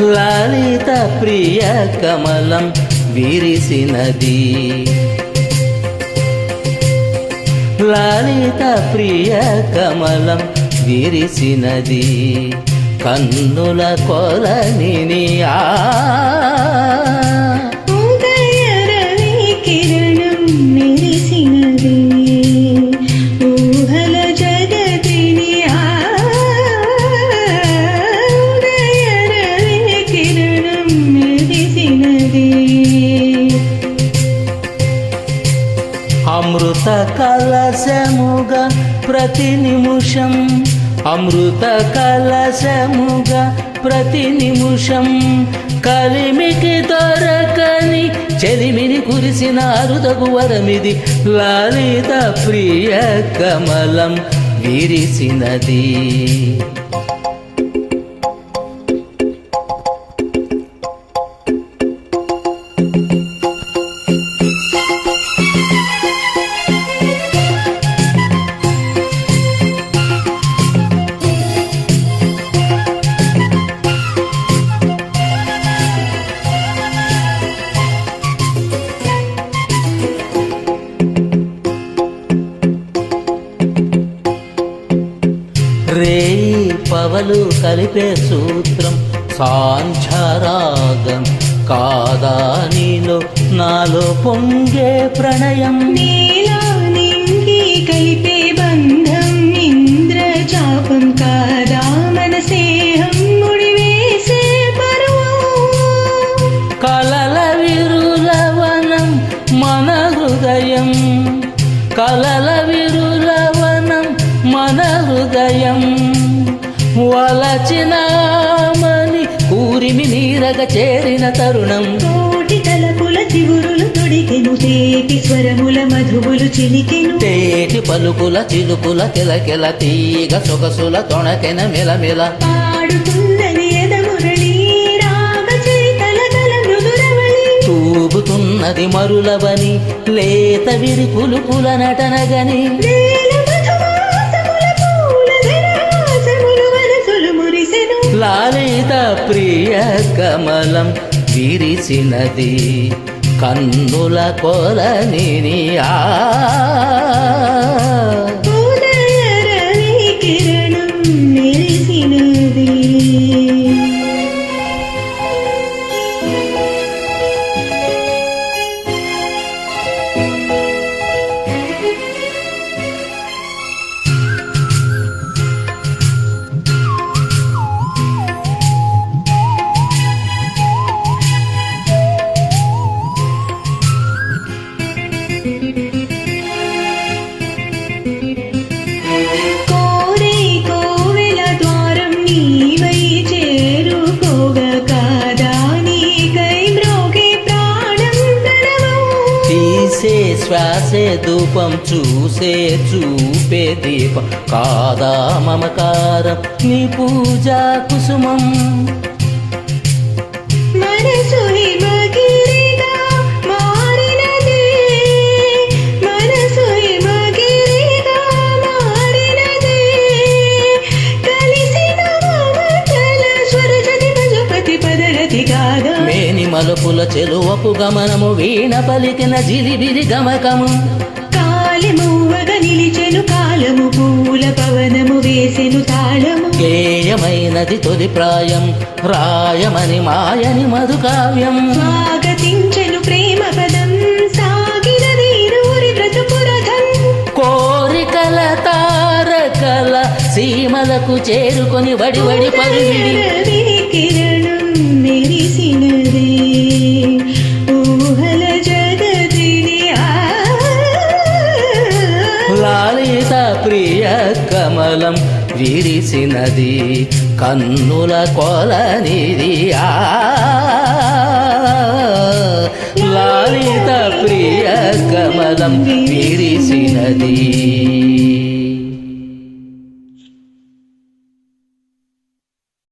లలిత ప్రియ కమలం విరిసినది. లలిత ప్రియ కమలం విరిసినది. కన్నుల కొలని ఆ ప్రతి నిమిషం అమృత కలశముగా ప్రతి నిమిషం కలిమికి దొరకని చెలిమిని కురిసిన అరుదగు వరమిది లాలిత ప్రియ కమలం విరిసినది. పవలు కలిపే సూత్రం సాంఛరాగం కాదా నీలో? నాలో పొంగే ప్రణయం. నీలా నింగి కలిపే బంధం ఇంద్రజాపం కాదా? మనసేహం ముడివేసే కలల విరులవనం మన హృదయం. కలల విరులవనం వలచినామని కూరిమి నీరగ చేరిన తరుణం. కోటి తలపుల చిగురులు తొడిగెను తేటి స్వరముల మధువులు చిలికెను. తేటి పలుకుల చిలుకుల కిలకిల తీగ సొగసుల తొణకెన మెలమెల. పాడుతున్నది ఎదమురళి రాగ చరితల గల మృదురవళి తూగుతున్నది మరులవని లేత విరుకులు పుల నటనగని ప్రియ కమలం విరిచినది కన్నుల కొలని ఆ శ్వాసే ధూపం చూసే చూపే దీపం. కాదా మమకారం నీ పూజా కుసుమం. మనసు హిమగిరి పదగతి కాగా మేని మలుపుల చెలువపు గమనము వీణ పలికిన జిలిబిలి గమకము. కాలమువగ నిలిచెను కాలము పూల పవనము వేసెను తాళము. గేయమైనది తొలి ప్రాయం రాయమని మాయని మధుకావ్యం. స్వాగతించెను ప్రేమ పదం సాగినది నూరి బ్రతుకురథం. కోరికల తారకల సీమలకు చేరుకొని వడి వడి పరుగిడి రవి ఊహల లాలిత ప్రియ కమలం విరిసినది కన్నుల కొలనిది ఆ. లాలిత ప్రియ కమలం విరిసినది.